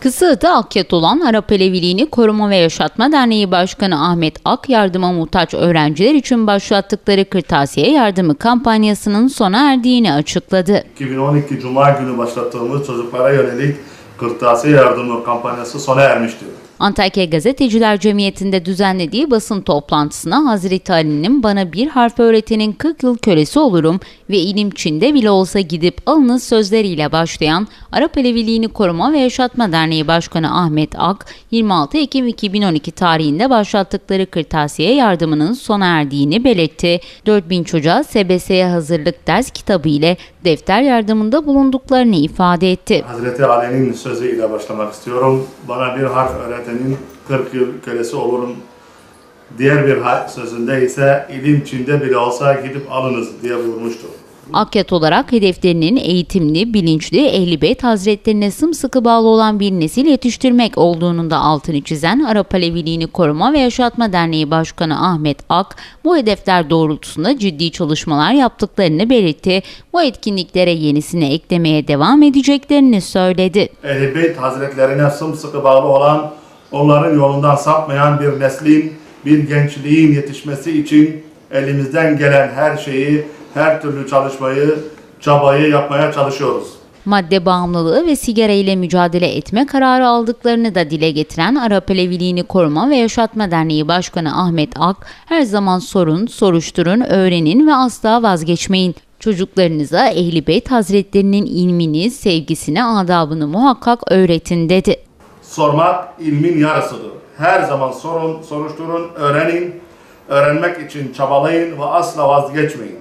Kısa Akyat olan Arap Aleviliğini Koruma ve Yaşatma Derneği Başkanı Ahmet Ak, yardıma muhtaç öğrenciler için başlattıkları kırtasiye yardımı kampanyasının sona erdiğini açıkladı. 2012 Cuma günü başlattığımız çocuklara yönelik kırtasiye yardımı kampanyası sona ermiştir. Antakya Gazeteciler Cemiyeti'nde düzenlediği basın toplantısına Hazreti Ali'nin bana bir harf öğretenin 40 yıl kölesi olurum ve ilim Çin'de bile olsa gidip alınız sözleriyle başlayan Arap Aleviliğini Koruma ve Yaşatma Derneği Başkanı Ahmet Ak, 26 Ekim 2012 tarihinde başlattıkları kırtasiye yardımının sona erdiğini belirtti. 4000 çocuğa SBS'ye hazırlık ders kitabı ile defter yardımında bulunduklarını ifade etti. Hazreti Ali'nin sözüyle başlamak istiyorum. Bana bir harf öğretenin 40 yıl kölesi olurum. Diğer bir sözünde ise ilim Çin'de bile olsa gidip alınız diye buyurmuştur. Akyat olarak hedeflerinin eğitimli, bilinçli, ehli beyt hazretlerine sımsıkı bağlı olan bir nesil yetiştirmek olduğunun da altını çizen Arap Aleviliğini Koruma ve Yaşatma Derneği Başkanı Ahmet Ak, bu hedefler doğrultusunda ciddi çalışmalar yaptıklarını belirtti. Bu etkinliklere yenisini eklemeye devam edeceklerini söyledi. Ehl-i Beyt Hazretlerine sımsıkı bağlı olan, onların yolundan sapmayan bir neslin, bir gençliğin yetişmesi için elimizden gelen her şeyi, her türlü çalışmayı, çabayı yapmaya çalışıyoruz. Madde bağımlılığı ve sigara mücadele etme kararı aldıklarını da dile getiren Arap Aleviliğini Koruma ve Yaşatma Derneği Başkanı Ahmet Ak, her zaman sorun, soruşturun, öğrenin ve asla vazgeçmeyin. Çocuklarınıza Ehli Beyt Hazretlerinin ilmini, sevgisini, adabını muhakkak öğretin dedi. Sormak ilmin yarısıdır. Her zaman sorun, soruşturun, öğrenin. Öğrenmek için çabalayın ve asla vazgeçmeyin.